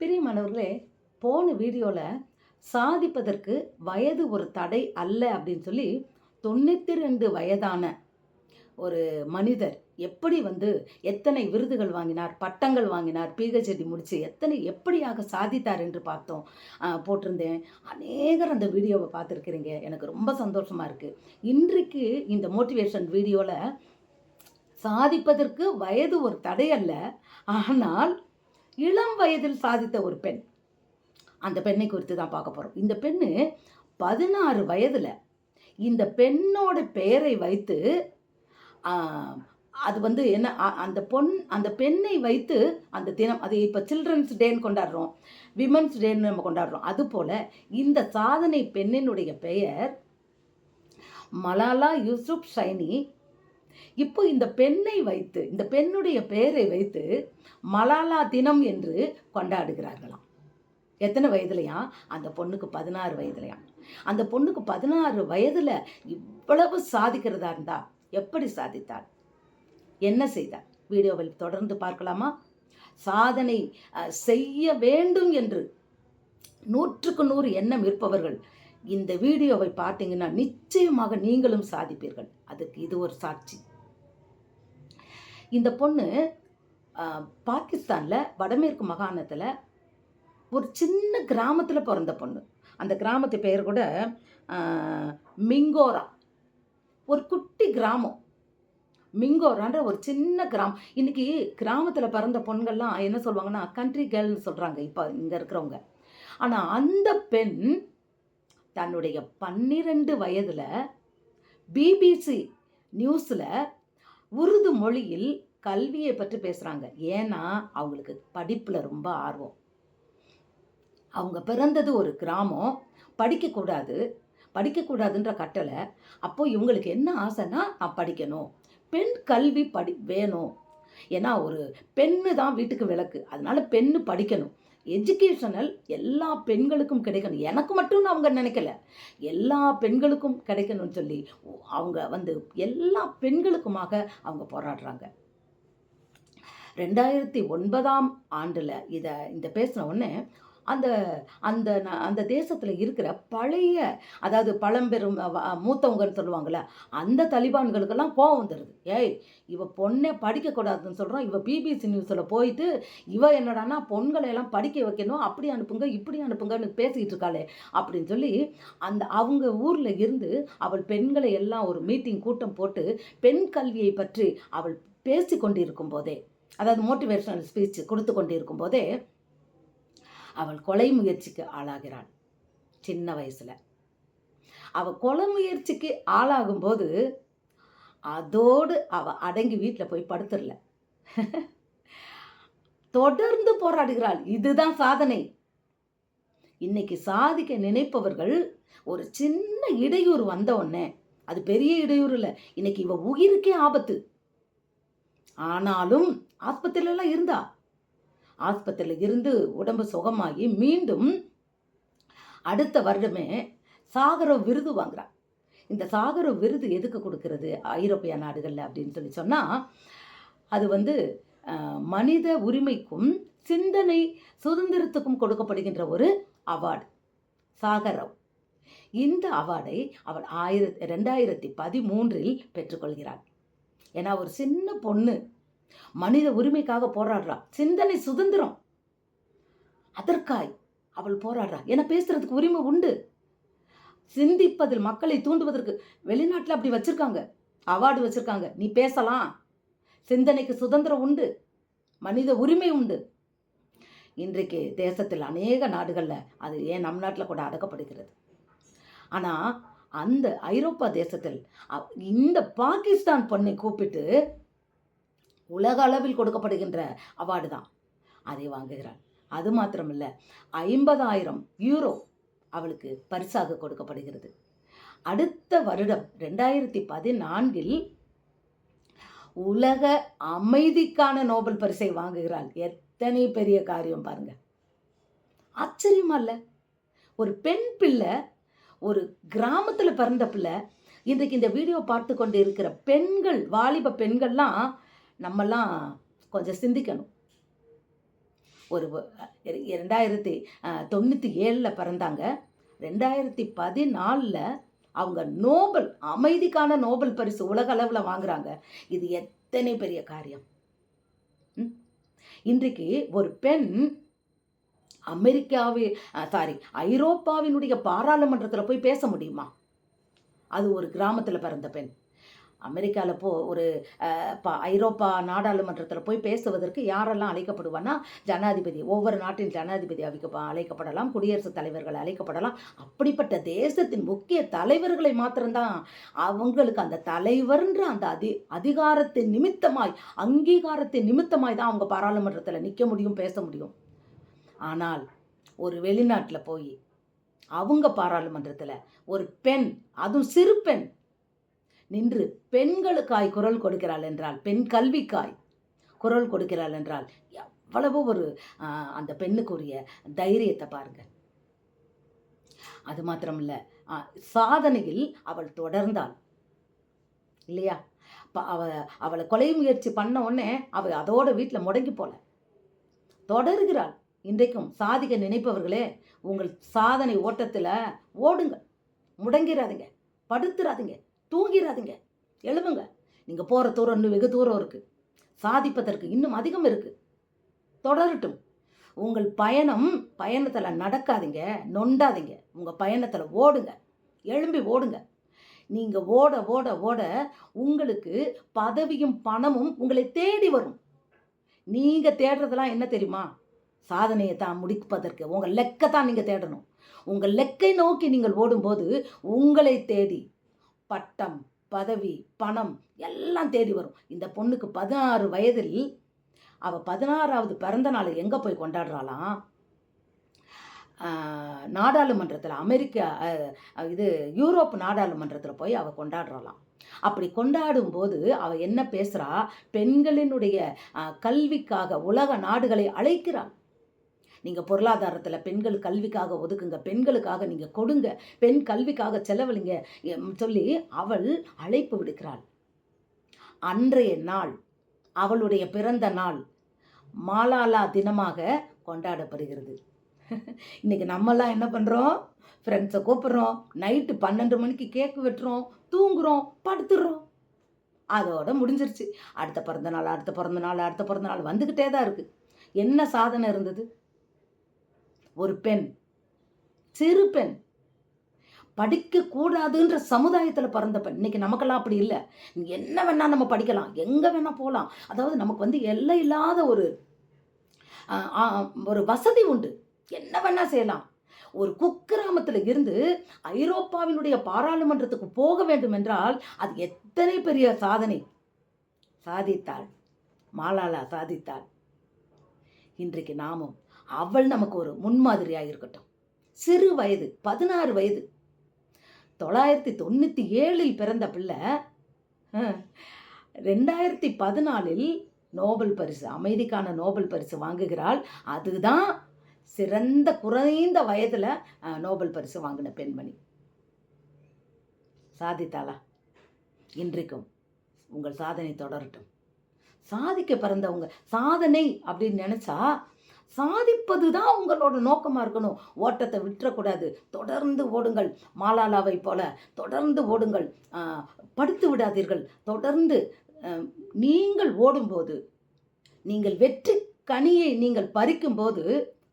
பிரியமானவர்களே போன வீடியோவில் சாதிப்பதற்கு வயது ஒரு தடை அல்ல அப்படின்னு சொல்லி தொண்ணூற்றி ரெண்டு வயதான ஒரு மனிதர் எப்படி வந்து எத்தனை விருதுகள் வாங்கினார் பட்டங்கள் வாங்கினார் பிஹெச்டி முடித்து எத்தனை எப்படியாக சாதித்தார் என்று பார்த்தோம் போட்டிருந்தேன். அநேகர் அந்த வீடியோவை பார்த்துருக்கிறீங்க. எனக்கு ரொம்ப சந்தோஷமாக இருக்குது இன்றைக்கு இந்த மோட்டிவேஷன் வீடியோவில் சாதிப்பதற்கு வயது ஒரு தடை அல்ல ஆனால் இளம் வயதில் சாதித்த ஒரு பெண். அந்த பெண்ணை குறித்து தான் பார்க்க போகிறோம் இந்த பெண்ணு பதினாறு வயதில் இந்த பெண்ணோட பெயரை வைத்து அது வந்து என்ன அ- அந்த பொன் அந்த பெண்ணை வைத்து அந்த தினம் அது இப்போ சில்ட்ரன்ஸ் டேன்னு கொண்டாடுறோம். விமன்ஸ் டேன்னு நம்ம கொண்டாடுறோம். அதுபோல் இந்த சாதனை பெண்ணினுடைய பெயர் மலாலா யூசுப் ஷைனி இப்போ இந்த பெண்ணை வைத்து இந்த பெண்ணுடைய பெயரை வைத்து மலாலா தினம் என்று கொண்டாடுகிறார்களாம். எத்தனை வயதுலையா? அந்த பொண்ணுக்கு பதினாறு வயதுலையா? அந்த பொண்ணுக்கு பதினாறு வயதில் இவ்வளவு சாதிக்கிறதா இருந்தா எப்படி சாதித்தாள்? என்ன செய்தார் வீடியோவில் தொடர்ந்து பார்க்கலாமா? சாதனை அஹ், செய்ய வேண்டும் என்று நூற்றுக்கு நூறு எண்ணம் இருப்பவர்கள் இந்த வீடியோவை பார்த்தீங்கன்னா நிச்சயமாக நீங்களும் சாதிப்பீர்கள். அதுக்கு இது ஒரு சாட்சி. இந்த பொண்ணு பாகிஸ்தானில் வடமேற்கு மாகாணத்தில் ஒரு சின்ன கிராமத்தில் பிறந்த பொண்ணு. அந்த கிராமத்து பெயர் கூட மிங்கோரா. ஒரு குட்டி கிராமம். மிங்கோரான்ற ஒரு சின்ன கிராமம். இன்னைக்கு கிராமத்தில் பிறந்த பொண்கள்லாம் என்ன சொல்லுவாங்கன்னா கண்ட்ரி கேர்ள்னு சொல்கிறாங்க இப்போ இங்கே இருக்கிறவங்க. ஆனால் அந்த பெண் தன்னுடைய பன்னிரண்டு வயதில் பிபிசி நியூஸில் உருது மொழியில் கல்வியை பற்றி பேசுகிறாங்க ஏன்னா அவங்களுக்கு படிப்பில் ரொம்ப ஆர்வம். அவங்க பிறந்தது ஒரு கிராமம். படிக்கக்கூடாது படிக்கக்கூடாதுன்ற கட்டளை. அப்போ இவங்களுக்கு என்ன ஆசைன்னா நான் படிக்கணும். பெண் கல்வி படி வேணும். ஏன்னா ஒரு பெண்ணு தான் வீட்டுக்கு விளக்கு. அதனால பெண்ணு படிக்கணும். எஜுகேஷனல் எல்லா பெண்களுக்கும் கிடைக்கணும். எனக்கு மட்டும் அவங்க நினைக்கல. எல்லா பெண்களுக்கும் கிடைக்கணும்னு சொல்லி அவங்க வந்து எல்லா பெண்களுக்குமாக அவங்க போராடுறாங்க. ரெண்டாயிரத்தி ஒன்பதாம் ஆண்டில் இதை இந்த பேசின உடனே அந்த அந்த அந்த தேசத்தில் இருக்கிற பழைய அதாவது பழம்பெரும் மூத்தவங்கன்னு சொல்லுவாங்கள்ல அந்த தலிபான்களுக்கெல்லாம் கோவம் வந்துடுது ஏய் இவ பொண்ணே படிக்கக்கூடாதுன்னு சொல்கிறோம் இவ பிபிசி நியூஸில் போயிட்டு இவ என்னடான்னா பொண்களை எல்லாம் படிக்க வைக்கணும். அப்படி அனுப்புங்க இப்படி அனுப்புங்கன்னு பேசிக்கிட்டு இருக்காளே அப்படின்னு சொல்லி அந்த அவங்க ஊரில் இருந்து அவள் பெண்களை எல்லாம் ஒரு மீட்டிங் கூட்டம் போட்டு பெண் கல்வியை பற்றி அவள் பேசி கொண்டிருக்கும் போதே அதாவது மோட்டிவேஷனல் ஸ்பீச் கொடுத்து கொண்டிருக்கும் போதே அவள் கொலை முயற்சிக்கு ஆளாகிறாள். சின்ன வயசில். அவள் கொலை முயற்சிக்கு ஆளாகும்போது அதோடு அவள் அடங்கி வீட்டில் போய் படுத்துடல. தொடர்ந்து போராடுகிறாள். இதுதான் சாதனை. இன்னைக்கு சாதிக்க நினைப்பவர்கள் ஒரு சின்ன இடையூறு வந்த உடனே அது பெரிய இடையூறு இல்லை. இன்னைக்கு இவ உயிருக்கே ஆபத்து. ஆனாலும் ஆஸ்பத்திரியிலலாம் இருந்தா ஆஸ்பத்திரியில் இருந்து உடம்பு சுகமாகி மீண்டும் அடுத்த வருடமே சாகரவ் விருது வாங்குறா. இந்த சாகரவ் விருது எதுக்கு கொடுக்கறது? ஐரோப்பிய நாடுகளில் அப்படின்னு சொல்லி சொன்னால் அது வந்து மனித உரிமைக்கும் சிந்தனை சுதந்திரத்துக்கும் கொடுக்கப்படுகின்ற ஒரு அவார்டு. சாகரவ் இந்த அவார்டை அவள் ஆயிரத்தி ரெண்டாயிரத்தி பதிமூன்றில் பெற்றுக்கொள்கிறாள். ஏன்னா ஒரு சின்ன பொண்ணு மனித உரிமைக்காக போராடுறா. சிந்தனை சுதந்திரம். அதற்காய் அவள் போராடுறா. என பேசுறதுக்கு உரிமை உண்டு. சிந்திப்பதில் மக்களை தூண்டுவதற்கு வெளிநாட்டில் அப்படி வச்சிருக்காங்க. அவார்டு வச்சிருக்காங்க. நீ பேசலாம். சிந்தனைக்கு சுதந்திரம் உண்டு. மனித உரிமை உண்டு. இன்றைக்கு தேசத்தில் அநேக நாடுகளில் அது ஏன் நம் நாட்டில் கூட அடக்கப்படுகிறது? ஆனால் அந்த ஐரோப்பா தேசத்தில் இந்த பாகிஸ்தான் பொண்ணை கூப்பிட்டு உலக அளவில் கொடுக்கப்படுகின்ற அவார்டு தான். அதை வாங்குகிறாள். அது மாத்திரமில்ல ஐம்பதாயிரம் யூரோ அவளுக்கு பரிசாக கொடுக்கப்படுகிறது. அடுத்த வருடம் ரெண்டாயிரத்தி பதினான்கில் உலக அமைதிக்கான நோபல் பரிசை வாங்குகிறாள். எத்தனை பெரிய காரியம் பாருங்க. ஆச்சரியமா இல்லை? ஒரு பெண் பிள்ளை ஒரு கிராமத்தில் பிறந்த பிள்ளை இன்றைக்கு இந்த வீடியோ பார்த்து கொண்டு இருக்கிற பெண்கள் வாலிப பெண்கள்லாம் நம்மெல்லாம் கொஞ்சம் சிந்திக்கணும். ஒரு ரெண்டாயிரத்தி தொண்ணூற்றி ஏழில் பிறந்தாங்க. ரெண்டாயிரத்தி பதினாலில் அவங்க நோபல் அமைதிக்கான நோபல் பரிசு உலக அளவில் வாங்குறாங்க. இது எத்தனை பெரிய காரியம்? இன்றைக்கு ஒரு பெண் அமெரிக்காவி சாரி ஐரோப்பாவினுடைய பாராளுமன்றத்தில் போய் பேச முடியுமா? அது ஒரு கிராமத்தில் பிறந்த பெண். அமெரிக்காவில் போ ஒரு ப- ஐரோப்பா நாடாளுமன்றத்தில் போய் பேசுவதற்கு யாரெல்லாம் அழைக்கப்படுவான்னா ஜனாதிபதி ஒவ்வொரு நாட்டின் ஜனாதிபதி அழைக்க அழைக்கப்படலாம் குடியரசுத் தலைவர்கள் அழைக்கப்படலாம். அப்படிப்பட்ட தேசத்தின் முக்கிய தலைவர்களை மாத்திரம்தான் அவங்களுக்கு அந்த தலைவர்ன்ற அந்த அதி அதிகாரத்தின் நிமித்தமாய் அங்கீகாரத்தின் நிமித்தமாய் தான் அவங்க பாராளுமன்றத்தில் நிற்க முடியும் பேச முடியும். ஆனால் ஒரு வெளிநாட்டில் போய் அவங்க பாராளுமன்றத்தில் ஒரு பெண் அதுவும் சிறு பெண் நின்று பெண்களுக்காய் குரல் கொடுக்கிறாள் என்றால் பெண் கல்விக்காய் குரல் கொடுக்கிறாள் என்றால் எவ்வளவு ஒரு அந்த பெண்ணுக்குரிய தைரியத்தை பாருங்க அது மாத்திரமில்ல சாதனையில் அவள் தொடர்ந்தாள். இல்லையா? ப- அவ அவளை கொலை முயற்சி பண்ண உடனே அவள் அதோட வீட்டில் முடங்கி போல. தொடர்கிறாள். இன்றைக்கும் சாதிக்க நினைப்பவர்களே உங்கள் சாதனை ஓட்டத்தில் ஓடுங்க முடங்கிறாதீங்க படுத்துறாதீங்க. தூங்கிடாதீங்க எழுவுங்க நீங்கள் போகிற தூரம் இன்னும் வெகு தூரம் இருக்குது சாதிப்பதற்கு இன்னும் அதிகம் இருக்குது தொடரட்டும். உங்கள் பயணம் பயணத்தில் நடக்காதீங்க. நொண்டாதீங்க. உங்கள் பயணத்தில் ஓடுங்க. எழும்பி ஓடுங்க. நீங்கள் ஓட ஓட ஓட உங்களுக்கு பதவியும் பணமும் உங்களை தேடி வரும். நீங்கள் தேடுறதெல்லாம் என்ன தெரியுமா? சாதனையை தான் முடிப்பதற்கு. உங்கள் லெக்கை தான் நீங்கள் தேடணும். உங்கள் லெக்கை நோக்கி நீங்கள் ஓடும்போது உங்களை தேடி பட்டம் பதவி பணம் எல்லாம் தேடி வரும். இந்த பொண்ணுக்கு பதினாறு வயதில் அவள் பதினாறாவது பிறந்த நாளை எங்கே போய் கொண்டாடுறாளாம் நாடாளுமன்றத்தில் அமெரிக்கா இது யூரோப் நாடாளுமன்றத்தில் போய் அவள் கொண்டாடுறாளாம். அப்படி கொண்டாடும் போது அவள் என்ன பேசுகிறா பெண்களினுடைய கல்விக்காக உலக நாடுகளை அழைக்கிறாள். நீங்கள் பொருளாதாரத்தில் பெண்கள் கல்விக்காக ஒதுக்குங்க பெண்களுக்காக நீங்கள் கொடுங்க பெண் கல்விக்காக செலவழிங்க சொல்லி அவள் அழைப்பு விடுக்கிறாள். அன்றைய நாள் அவளுடைய பிறந்த நாள் மாலாலா தினமாக கொண்டாடப்படுகிறது. இன்னைக்கு நம்மலாம் என்ன பண்ணுறோம் ஃப்ரெண்ட்ஸை கூப்பிட்றோம் நைட்டு பன்னெண்டு மணிக்கு கேக் வெட்டுறோம் தூங்குறோம் படுத்துடுறோம் அதோட முடிஞ்சிருச்சு. அடுத்த பிறந்த நாள் அடுத்த பிறந்த நாள் அடுத்த பிறந்த நாள் வந்துக்கிட்டே தான் இருக்குது என்ன சாதனை இருந்தது? ஒரு பெண் சிறு பெண். படிக்க கூடாதுன்ற சமுதாயத்தில் பிறந்த பெண். இன்னைக்கு நமக்கெல்லாம் அப்படி இல்லை. என்ன வேணா நம்ம படிக்கலாம். எங்கே வேணா போகலாம் அதாவது நமக்கு வந்து எல்லை இல்லாத ஒரு ஒரு வசதி உண்டு. என்ன வேணா செய்யலாம். ஒரு குக்கிராமத்தில் இருந்து ஐரோப்பாவினுடைய பாராளுமன்றத்துக்கு போக வேண்டும் என்றால் அது எத்தனை பெரிய சாதனை? சாதித்தாள். மாலாலா சாதித்தாள். இன்றைக்கு நாமும் அவள் நமக்கு ஒரு முன்மாதிரியாக இருக்கட்டும். சிறு வயது பதினாறு வயது. தொள்ளாயிரத்தி தொண்ணூற்றி ஏழில் பிறந்த பிள்ளை ரெண்டாயிரத்தி பதினாலில் நோபல் பரிசு அமைதிக்கான நோபல் பரிசு வாங்குகிறாள். அதுதான் சிறந்த குறைந்த வயதில் நோபல் பரிசு வாங்கின பெண்மணி. சாதித்தாளா? இன்றைக்கும் உங்கள் சாதனை தொடரட்டும். சாதிக்க பிறந்தவங்க சாதனை அப்படின்னு நினச்சா சாதிப்பது தான் உங்களோட நோக்கமாக இருக்கணும். ஓட்டத்தை விட்டுறக்கூடாது. தொடர்ந்து ஓடுங்கள். மாலாலாவை போல தொடர்ந்து ஓடுங்கள். படுத்து விடாதீர்கள். தொடர்ந்து நீங்கள் ஓடும்போது நீங்கள் வெற்றி கனியை நீங்கள் பறிக்கும்போது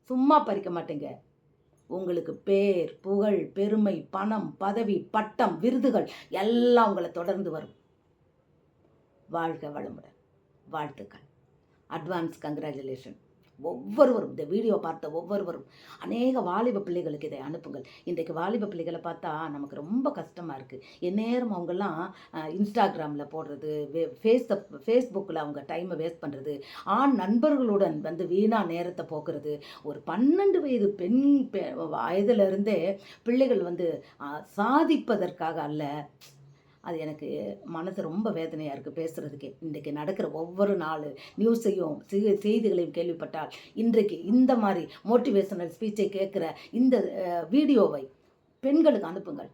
சும்மா பறிக்க மாட்டீங்க. உங்களுக்கு பேர் புகழ் பெருமை பணம் பதவி பட்டம் விருதுகள் எல்லாம் உங்களை தொடர்ந்து வரும். வாழ்க வளமுடன். வாழ்த்துக்கள். அட்வான்ஸ் கங்க்ராச்சுலேஷன் ஒவ்வொருவரும் இந்த வீடியோ பார்த்த ஒவ்வொருவரும் அநேக வாலிப பிள்ளைகளுக்கு இதை அனுப்புங்கள். இன்றைக்கு வாலிப பிள்ளைகளை பார்த்தா நமக்கு ரொம்ப கஷ்டமாக இருக்குது எந்நேரம் அவங்கெல்லாம் இன்ஸ்டாகிராமில் போடுறது ஃபேஸ் ஃபேஸ்புக்கில் அவங்க டைமை வேஸ்ட் பண்ணுறது ஆண் நண்பர்களுடன் வந்து வீணாக நேரத்தை போக்குறது ஒரு பன்னெண்டு வயது பெண் பெ- வயதிலிருந்தே பிள்ளைகள் வந்து சாதிப்பதற்காக அல்ல. அது எனக்கு மனசு ரொம்ப வேதனையாக இருக்குது பேசுகிறதுக்கே இன்றைக்கு நடக்கிற ஒவ்வொரு நாள் நியூஸையும் செய்திகளையும் கேள்விப்பட்டால் இன்றைக்கு இந்த மாதிரி மோட்டிவேஷனல் ஸ்பீச்சை கேட்குற இந்த வீடியோவை பெண்களுக்கு அனுப்புங்கள்.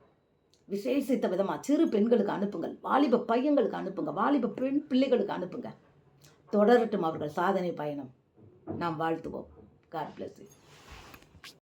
விசேஷித்த விதமாக சிறு பெண்களுக்கு அனுப்புங்கள். வாலிப பையங்களுக்கு அனுப்புங்க. வாலிப பெண் பிள்ளைகளுக்கு அனுப்புங்க. தொடரட்டும் அவர்கள் சாதனை பயணம். நாம் வாழ்த்துவோம். God bless you